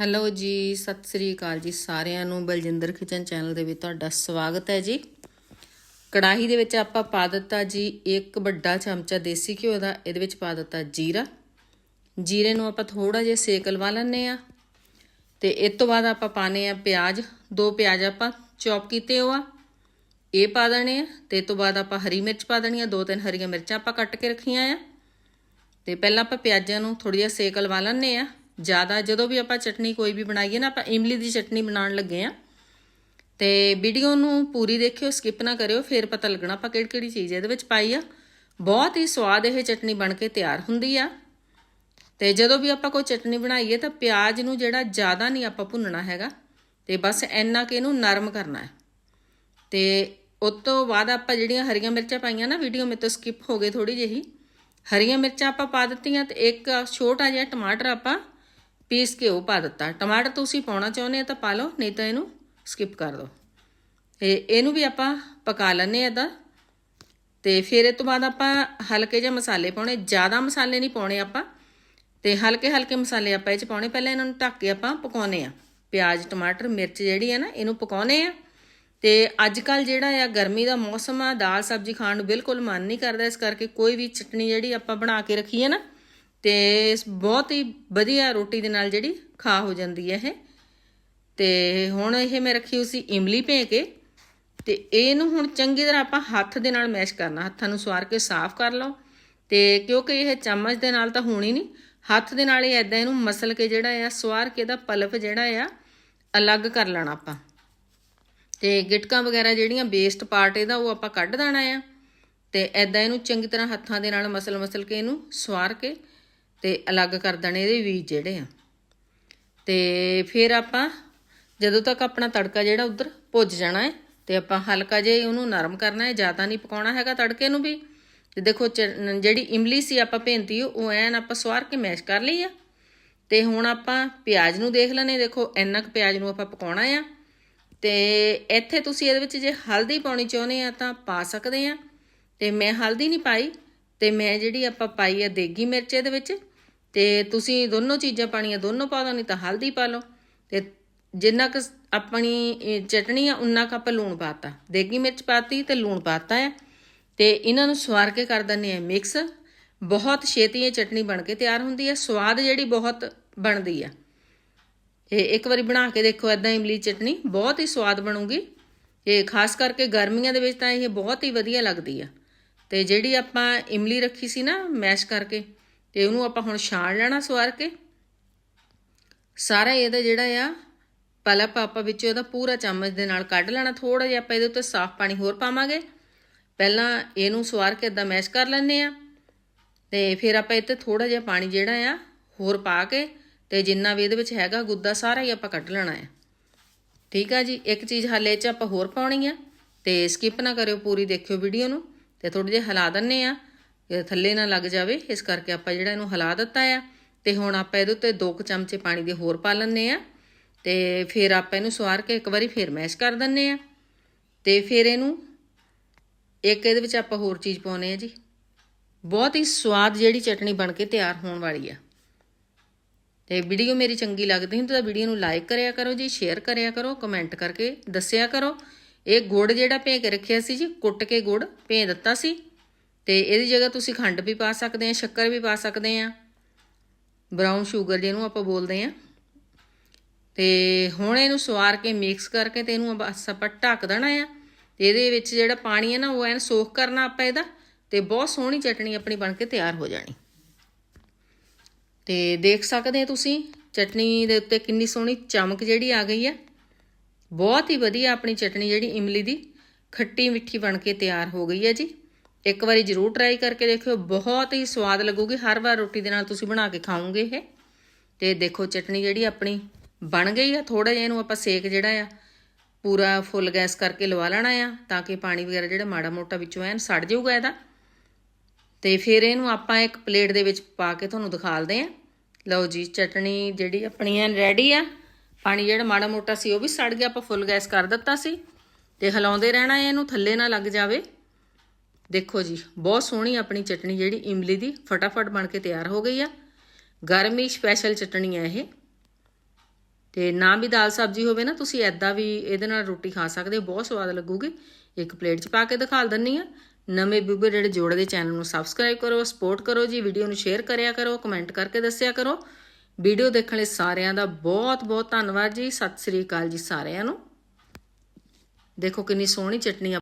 Hello ਜੀ, ਸਤਿ ਸ੍ਰੀ ਅਕਾਲ ਜੀ ਸਾਰਿਆਂ ਨੂੰ। ਬਲਜਿੰਦਰ ਕਿਚਨ ਚੈਨਲ ਦੇ ਵਿੱਚ ਤੁਹਾਡਾ ਸਵਾਗਤ ਹੈ ਜੀ। ਕੜਾਹੀ ਦੇ ਵਿੱਚ ਆਪਾਂ ਪਾ ਦਿੱਤਾ ਜੀ ਇੱਕ ਵੱਡਾ ਚਮਚਾ ਦੇਸੀ ਘਿਓ ਦਾ, ਇਹਦੇ ਵਿੱਚ ਪਾ ਦਿੱਤਾ ਜੀਰਾ। ਜੀਰੇ ਨੂੰ ਆਪਾਂ ਥੋੜਾ ਜਿਹਾ ਸੇਕ ਲਵਾ ਲੈਣੇ ਆ ਤੇ ਇਸ ਤੋਂ ਬਾਅਦ ਆਪਾਂ ਪਾਣੇ ਆ ਪਿਆਜ਼। ਦੋ ਪਿਆਜ਼ ਆਪਾਂ ਚੌਪ ਕੀਤੇ ਹੋ ਆ ਇਹ ਪਾ ਦੇਣੇ ਆ ਤੇ ਇਸ ਤੋਂ ਬਾਅਦ ਆਪਾਂ ਹਰੀ ਮਿਰਚ ਪਾ ਦੇਣੀ ਆ। ਦੋ ਤਿੰਨ ਹਰੀਆਂ ਮਿਰਚਾਂ ਆਪਾਂ ਕੱਟ ਕੇ ਰੱਖੀਆਂ ਆ। ਤੇ ਪਹਿਲਾਂ ਆਪਾਂ ਪਿਆਜ਼ਾਂ ਨੂੰ ਥੋੜੀ ਜਿਹਾ ਸੇਕ ਲਵਾ ਲੈਣੇ ਆ ਜ਼ਿਆਦਾ ਜਦੋਂ ਵੀ ਆਪਾਂ ਚਟਨੀ ਕੋਈ ਵੀ ਬਣਾਈਏ ਨਾ, ਆਪਾਂ ਇਮਲੀ ਦੀ ਚਟਨੀ ਬਣਾਉਣ ਲੱਗੇ ਆ ਤੇ ਵੀਡੀਓ ਨੂੰ ਪੂਰੀ ਦੇਖਿਓ ਸਕਿਪ ਨਾ ਕਰਿਓ, ਫਿਰ ਪਤਾ ਲੱਗਣਾ ਆਪਾਂ ਕਿਹੜੀ ਕਿਹੜੀ ਚੀਜ਼ ਇਹਦੇ ਵਿੱਚ ਪਾਈ ਆ। ਬਹੁਤ ਹੀ ਸਵਾਦ ਇਹ ਚਟਨੀ ਬਣ ਕੇ ਤਿਆਰ ਹੁੰਦੀ ਆ। ਤੇ ਜਦੋਂ ਵੀ ਆਪਾਂ ਕੋਈ ਚਟਨੀ ਬਣਾਈਏ ਤਾਂ ਪਿਆਜ਼ ਨੂੰ ਜਿਹੜਾ ਜ਼ਿਆਦਾ ਨਹੀਂ ਆਪਾਂ ਭੁੰਨਣਾ ਹੈਗਾ, ਤੇ ਬਸ ਇੰਨਾ ਕਿ ਇਹਨੂੰ ਨਰਮ ਕਰਨਾ ਹੈ। ਤੇ ਉਸ ਤੋਂ ਬਾਅਦ ਆਪਾਂ ਜਿਹੜੀਆਂ ਹਰੀਆਂ ਮਿਰਚਾਂ ਪਾਈਆਂ ਨਾ, ਵੀਡੀਓ ਮੇ ਤੋਂ ਸਕਿਪ ਹੋ ਗਏ ਥੋੜੀ ਜਿਹੀ। ਹਰੀਆਂ ਮਿਰਚਾਂ ਆਪਾਂ ਪਾ ਦਿੱਤੀਆਂ ਤੇ ਇੱਕ ਛੋਟਾ ਜਿਹਾ ਟਮਾਟਰ ਆਪਾਂ ਪੀਸ ਕੇ ਉਹ ਪਾ ਦਿੱਤਾ। ਟਮਾਟਰ ਤੁਸੀਂ ਪਾਉਣਾ ਚਾਹੁੰਦੇ ਆ ਤਾਂ ਪਾ ਲਓ, ਨਹੀਂ ਤਾਂ ਇਹਨੂੰ ਸਕਿਪ ਕਰ ਦਿਓ। ਤੇ ਇਹਨੂੰ ਵੀ ਆਪਾਂ ਪਕਾ ਲੈਣੇ ਆ ਤਾਂ ਤੇ ਫਿਰ ਇਹ ਤੋਂ ਬਾਅਦ ਆਪਾਂ ਹਲਕੇ ਜਿਹੇ ਮਸਾਲੇ ਪਾਉਣੇ। ਜ਼ਿਆਦਾ ਮਸਾਲੇ ਨਹੀਂ ਪਾਉਣੇ ਆਪਾਂ। ਤੇ ਹਲਕੇ ਹਲਕੇ ਮਸਾਲੇ ਆਪਾਂ ਇਹ ਚ ਪਾਉਣੇ। ਪਹਿਲਾਂ ਇਹਨਾਂ ਨੂੰ ਢੱਕ ਕੇ ਆਪਾਂ ਪਕਾਉਨੇ ਆ ਪਿਆਜ਼, ਟਮਾਟਰ, ਮਿਰਚ ਜਿਹੜੀ ਆ ਨਾ, ਇਹਨੂੰ ਪਕਾਉਨੇ ਆ ਤੇ ਅੱਜ ਕੱਲ ਜਿਹੜਾ ਆ, ਗਰਮੀ ਦਾ ਮੌਸਮ ਆ ਦਾਲ ਸਬਜ਼ੀ ਖਾਣ ਨੂੰ ਬਿਲਕੁਲ ਮਨ ਨਹੀਂ ਕਰਦਾ। ਇਸ ਕਰਕੇ ਕੋਈ ਵੀ ਚਟਣੀ ਜਿਹੜੀ ਆਪਾਂ ਬਣਾ ਕੇ ਰੱਖੀ ਹੈ ਨਾ ਤੇ ਬਹੁਤ ਹੀ ਵਧੀਆ ਰੋਟੀ ਦੇ ਨਾਲ ਜਿਹੜੀ ਖਾ ਹੋ ਜਾਂਦੀ ਹੈ ਇਹ। ਤੇ ਹੁਣ ਇਹ ਮੈਂ ਰੱਖੀ ਹੋਈ ਸੀ ਇਮਲੀ ਭੇ ਕੇ। ਤੇ ਇਹਨੂੰ ਹੁਣ ਚੰਗੀ ਤਰ੍ਹਾਂ ਆਪਾਂ ਹੱਥ ਦੇ ਨਾਲ ਮੈਸ਼ ਕਰਨਾ। ਹੱਥਾਂ ਨੂੰ ਸਵਾਰ ਕੇ ਸਾਫ਼ ਕਰ ਲਓ। ਤੇ ਕਿਉਂਕਿ ਇਹ ਚਮਚ ਦੇ ਨਾਲ ਤਾਂ ਹੋਣੀ ਨਹੀਂ। ਹੱਥ ਦੇ ਨਾਲ ਹੀ ਐਦਾਂ ਇਹਨੂੰ ਮਸਲ ਕੇ ਜਿਹੜਾ ਆ, ਸਵਾਰ ਕੇ ਇਹਦਾ ਪਲਪ ਜਿਹੜਾ ਆ, ਅਲੱਗ ਕਰ ਲੈਣਾ ਆਪਾਂ। ਤੇ ਗਿਟਕਾਂ ਵਗੈਰਾ ਜਿਹੜੀਆਂ ਵੇਸਟ ਪਾਰਟ ਇਹਦਾ ਉਹ ਆਪਾਂ ਕੱਢ ਦੇਣਾ ਆ। ਤੇ ਐਦਾਂ ਇਹਨੂੰ ਚੰਗੀ ਤਰ੍ਹਾਂ ਹੱਥਾਂ ਦੇ ਨਾਲ ਮਸਲ ਮਸਲ ਕੇ ਇਹਨੂੰ ਸਵਾਰ ਕੇ ਤੇ ਅਲੱਗ ਕਰ ਦੇਣੇ ਇਹਦੇ ਬੀਜ ਜਿਹੜੇ ਆ। ਤੇ ਫਿਰ ਆਪਾਂ ਜਦੋਂ ਤੱਕ ਆਪਣਾ ਤੜਕਾ ਜਿਹੜਾ ਉਧਰ ਭੁੱਜ ਜਾਣਾ ਹੈ, ਤੇ ਆਪਾਂ ਹਲਕਾ ਜਿਹਾ ਉਹਨੂੰ ਨਰਮ ਕਰਨਾ ਹੈ ਜ਼ਿਆਦਾ ਨਹੀਂ ਪਕਾਉਣਾ ਹੈਗਾ ਤੜਕੇ ਨੂੰ ਵੀ। ਤੇ ਦੇਖੋ ਜਿਹੜੀ ਇਮਲੀ ਸੀ ਆਪਾਂ ਭੇਂਤੀ, ਉਹ ਐਨ ਆਪਾਂ ਸਵਾਰ ਕੇ ਮੈਸ਼ ਕਰ ਲਈ ਆ। ਤੇ ਹੁਣ ਆਪਾਂ ਪਿਆਜ਼ ਨੂੰ ਦੇਖ ਲੈਣੇ, ਦੇਖੋ ਇੰਨਾ ਕੁ ਪਿਆਜ਼ ਨੂੰ ਆਪਾਂ ਪਕਾਉਣਾ ਆ। ਤੇ ਇੱਥੇ ਤੁਸੀਂ ਇਹਦੇ ਵਿੱਚ ਜੇ ਹਲਦੀ ਪਾਉਣੀ ਚਾਹੁੰਦੇ ਆ ਤਾਂ ਪਾ ਸਕਦੇ ਆ। ਤੇ ਮੈਂ ਹਲਦੀ ਨਹੀਂ ਪਾਈ, ਤੇ ਮੈਂ ਜਿਹੜੀ ਆਪਾਂ ਪਾਈ ਆ ਦੇਗੀ ਮਿਰਚ ਇਹਦੇ ਵਿੱਚ ਤੇ ਤੁਸੀਂ ਦੋਨੋਂ ਚੀਜ਼ਾਂ ਪਾਣੀਆਂ ਦੋਨੋਂ ਪਾ ਦੋ, ਨਹੀਂ ਤਾਂ ਹਲਦੀ ਪਾ ਲਓ। ਤੇ ਜਿੰਨਾ ਕੁ ਆਪਣੀ ਚਟਣੀ ਆ, ਉਨਾ ਕੁ ਆਪਾਂ ਲੂਣ ਪਾਤਾ। ਦੇਗੀ ਮਿਰਚ ਪਾਤੀ ਤੇ ਲੂਣ ਪਾਤਾ ਹੈ ਤੇ ਇਹਨਾਂ ਨੂੰ ਸਵਾਰ ਕੇ ਕਰ ਦਿੰਨੇ ਆ ਮਿਕਸ। ਬਹੁਤ ਛੇਤੀ ਇਹ ਚਟਣੀ ਬਣ ਕੇ ਤਿਆਰ ਹੁੰਦੀ ਹੈ ਸਵਾਦ ਜਿਹੜੀ ਬਹੁਤ ਬਣਦੀ ਆ। ਇਹ ਇੱਕ ਵਾਰੀ ਬਣਾ ਕੇ ਦੇਖੋ ਐਦਾਂ ਇਮਲੀ ਚਟਣੀ ਬਹੁਤ ਹੀ ਸਵਾਦ ਬਣੂਗੀ। ਇਹ ਖਾਸ ਕਰਕੇ ਗਰਮੀਆਂ ਦੇ ਵਿੱਚ ਤਾਂ ਇਹ ਬਹੁਤ ਹੀ ਵਧੀਆ ਲੱਗਦੀ ਆ। ਤੇ ਜਿਹੜੀ ਆਪਾਂ ਇਮਲੀ ਰੱਖੀ ਸੀ ਨਾ, ਮੈਸ਼ ਕਰਕੇ ਤੇ ਉਹਨੂੰ ਆਪਾਂ ਹੁਣ ਛਾਣ ਲੈਣਾ ਸਵਾਰ ਕੇ। ਸਾਰਾ ਇਹਦਾ ਜਿਹੜਾ ਆ ਪਲਪ ਆਪਾਂ ਵਿੱਚੋਂ ਇਹਦਾ ਪੂਰਾ ਚਮਚ ਦੇ ਨਾਲ ਕੱਢ ਲੈਣਾ ਥੋੜਾ ਜਿਹਾ, ਆਪਾਂ ਇਹਦੇ ਉੱਤੇ ਸਾਫ਼ ਪਾਣੀ ਹੋਰ ਪਾਵਾਂਗੇ। ਪਹਿਲਾਂ ਇਹਨੂੰ ਸਵਾਰ ਕੇ ਇਦਾਂ ਮੈਸ਼ ਕਰ ਲੈਂਦੇ ਆ ਤੇ ਫਿਰ ਆਪਾਂ ਇੱਥੇ ਥੋੜਾ ਜਿਹਾ ਪਾਣੀ ਜਿਹੜਾ ਆ, ਹੋਰ ਪਾ ਕੇ ਤੇ ਜਿੰਨਾ ਵੀ ਇਹਦੇ ਵਿੱਚ ਹੈਗਾ ਗੁੱਦਾ ਸਾਰਾ ਹੀ ਆਪਾਂ ਕੱਢ ਲੈਣਾ ਆ। ਠੀਕ ਆ ਜੀ? ਇੱਕ ਚੀਜ਼ ਹਾਲੇ ਚ ਆਪਾਂ ਹੋਰ ਪਾਉਣੀ ਆ। ਤੇ ਸਕਿਪ ਨਾ ਕਰਿਓ ਪੂਰੀ ਦੇਖਿਓ ਵੀਡੀਓ ਨੂੰ। ਤੇ ਥੋੜੇ ਜਿਹਾ ਹਿਲਾ ਦਿੰਨੇ ਆ ਥੱਲੇ ਨਾ ਲੱਗ ਜਾਵੇ। ਇਸ ਕਰਕੇ ਆਪਾਂ ਜਿਹੜਾ ਇਹਨੂੰ ਹਿਲਾ ਦਿੱਤਾ ਆ, ਤੇ ਹੁਣ ਆਪਾਂ ਇਹਦੇ ਉੱਤੇ 2 ਚਮਚੇ ਪਾਣੀ ਦੇ ਹੋਰ ਪਾ ਲੈਣੇ ਆ। ਤੇ ਫਿਰ ਆਪਾਂ ਇਹਨੂੰ ਸਵਾਰ ਕੇ ਇੱਕ ਵਾਰੀ ਫੇਰ ਮੈਸ਼ ਕਰ ਦਿੰਨੇ ਆ। ਤੇ ਫਿਰ ਇਹਨੂੰ ਇੱਕ ਇਹਦੇ ਵਿੱਚ ਆਪਾਂ ਹੋਰ ਚੀਜ਼ ਪਾਉਨੇ ਆ ਜੀ। ਬਹੁਤ ਹੀ ਸਵਾਦ ਜਿਹੜੀ ਚਟਣੀ ਬਣ ਕੇ ਤਿਆਰ ਹੋਣ ਵਾਲੀ ਆ। ਤੇ ਵੀਡੀਓ ਮੇਰੀ ਚੰਗੀ ਲੱਗਦੀ ਹੈ ਤਾਂ ਵੀਡੀਓ ਨੂੰ ਲਾਈਕ ਕਰਿਆ ਕਰੋ ਜੀ, ਸ਼ੇਅਰ ਕਰਿਆ ਕਰੋ, ਕਮੈਂਟ ਕਰਕੇ ਦੱਸਿਆ ਕਰੋ। ਇਹ ਗੁੜ ਜਿਹੜਾ ਭੇ ਕੇ ਰੱਖਿਆ ਸੀ ਜੀ, ਕੁੱਟ ਕੇ ਗੁੜ ਭੇ ਦਿੱਤਾ ਸੀ। ਤੇ ਇਹਦੀ ਜਗ੍ਹਾ ਤੁਸੀਂ ਖੰਡ ਵੀ ਪਾ ਸਕਦੇ ਆ, ਸ਼ੱਕਰ ਵੀ ਪਾ ਸਕਦੇ ਆ। ਬਰਾਊਨ ਸ਼ੂਗਰ ਜਿਹਨੂੰ ਆਪਾਂ ਬੋਲਦੇ ਆ। ਤੇ ਹੁਣ ਇਹਨੂੰ ਸਵਾਰ ਕੇ ਮਿਕਸ ਕਰਕੇ ਤੇ ਇਹਨੂੰ ਬਸ ਆਪਾਂ ਢੱਕ ਦੇਣਾ ਆ। ਤੇ ਇਹਦੇ ਵਿੱਚ ਜਿਹੜਾ ਪਾਣੀ ਹੈ ਨਾ, ਉਹ ਐਨ ਸੋਖ ਕਰਨਾ ਆਪਾਂ ਇਹਦਾ ਤੇ ਬਹੁਤ ਸੋਹਣੀ ਚਟਣੀ ਆਪਣੀ ਬਣ ਕੇ ਤਿਆਰ ਹੋ ਜਾਣੀ। ਤੇ ਦੇਖ ਸਕਦੇ ਆ ਤੁਸੀਂ ਚਟਨੀ ਦੇ ਉੱਤੇ ਕਿੰਨੀ ਸੋਹਣੀ ਚਮਕ ਜਿਹੜੀ ਆ ਗਈ ਆ। ਬਹੁਤ ਹੀ ਵਧੀਆ ਆਪਣੀ ਚਟਨੀ ਜਿਹੜੀ ਇਮਲੀ ਦੀ ਖੱਟੀ ਮਿੱਠੀ ਬਣ ਕੇ ਤਿਆਰ ਹੋ ਗਈ ਹੈ ਜੀ। ਇੱਕ ਵਾਰੀ ਜ਼ਰੂਰ ਟਰਾਈ ਕਰਕੇ ਦੇਖਿਓ, ਬਹੁਤ ਹੀ ਸਵਾਦ ਲੱਗੂਗੀ, ਹਰ ਵਾਰ ਰੋਟੀ ਦੇ ਨਾਲ ਤੁਸੀਂ ਬਣਾ ਕੇ ਖਾਓਗੇ ਇਹ। ਤੇ ਦੇਖੋ ਚਟਣੀ ਜਿਹੜੀ ਆਪਣੀ ਬਣ ਗਈ ਆ ਥੋੜਾ ਜਿਹਾ ਇਹਨੂੰ ਆਪਾਂ ਸੇਕ ਜਿਹੜਾ ਆ, ਪੂਰਾ ਫੁੱਲ ਗੈਸ ਕਰਕੇ ਲਵਾ ਲੈਣਾ ਆ, ਤਾਂ ਕਿ ਪਾਣੀ ਵਗੈਰਾ ਜਿਹੜਾ ਮਾੜਾ ਮੋਟਾ ਵਿੱਚੋਂ ਐਨ ਸੜ ਜਾਊਗਾ ਇਹਦਾ। ਤੇ ਫਿਰ ਇਹਨੂੰ ਆਪਾਂ ਇੱਕ ਪਲੇਟ ਦੇ ਵਿੱਚ ਪਾ ਕੇ ਤੁਹਾਨੂੰ ਦਿਖਾਲਦੇ ਆ। ਲਓ ਜੀ ਚਟਣੀ ਜਿਹੜੀ ਆਪਣੀ ਐਨ ਰੈਡੀ ਆ, ਪਾਣੀ ਜਿਹੜਾ ਮਾੜਾ ਮੋਟਾ ਸੀ ਉਹ ਵੀ ਸੜ ਗਿਆ, ਆਪਾਂ ਫੁੱਲ ਗੈਸ ਕਰ ਦਿੱਤਾ ਸੀ। ਤੇ ਹਿਲਾਉਂਦੇ ਰਹਿਣਾ ਹੈ ਇਹਨੂੰ, ਥੱਲੇ ਨਾ ਲੱਗ ਜਾਵੇ। ਦੇਖੋ ਜੀ, ਬਹੁਤ ਸੋਹਣੀ ਆਪਣੀ ਚਟਣੀ ਜਿਹੜੀ ਇਮਲੀ ਦੀ ਫਟਾਫਟ ਬਣ ਕੇ ਤਿਆਰ ਹੋ ਗਈ ਆ। ਗਰਮੀ ਸਪੈਸ਼ਲ ਚਟਣੀ ਹੈ ਇਹ। ਤੇ ਨਾ ਵੀ ਦਾਲ ਸਬਜ਼ੀ ਹੋਵੇ ਨਾ, ਤੁਸੀਂ ਐਦਾਂ ਵੀ ਇਹਦੇ ਨਾਲ ਰੋਟੀ ਖਾ ਸਕਦੇ ਹੋ, ਬਹੁਤ ਸਵਾਦ ਲੱਗੂਗੀ। ਇੱਕ ਪਲੇਟ 'ਚ ਪਾ ਕੇ ਦਿਖਾ ਦਿੰਨੀ ਆ। ਨਵੇਂ ਬੀਬੀ ਜਿਹੜੇ ਜੋੜਦੇ ਚੈਨਲ ਨੂੰ ਸਬਸਕ੍ਰਾਈਬ ਕਰੋ ਸਪੋਰਟ ਕਰੋ ਜੀ ਵੀਡੀਓ ਨੂੰ ਸ਼ੇਅਰ ਕਰਿਆ ਕਰੋ ਕਮੈਂਟ ਕਰਕੇ ਦੱਸਿਆ ਕਰੋ। ਵੀਡੀਓ ਦੇਖਣ ਲਈ ਸਾਰਿਆਂ ਦਾ ਬਹੁਤ ਬਹੁਤ ਧੰਨਵਾਦ ਜੀ। ਸਤਿ ਸ੍ਰੀ ਅਕਾਲ ਜੀ ਸਾਰਿਆਂ ਨੂੰ। ਦੇਖੋ ਕਿੰਨੀ ਸੋਹਣੀ ਚਟਨੀ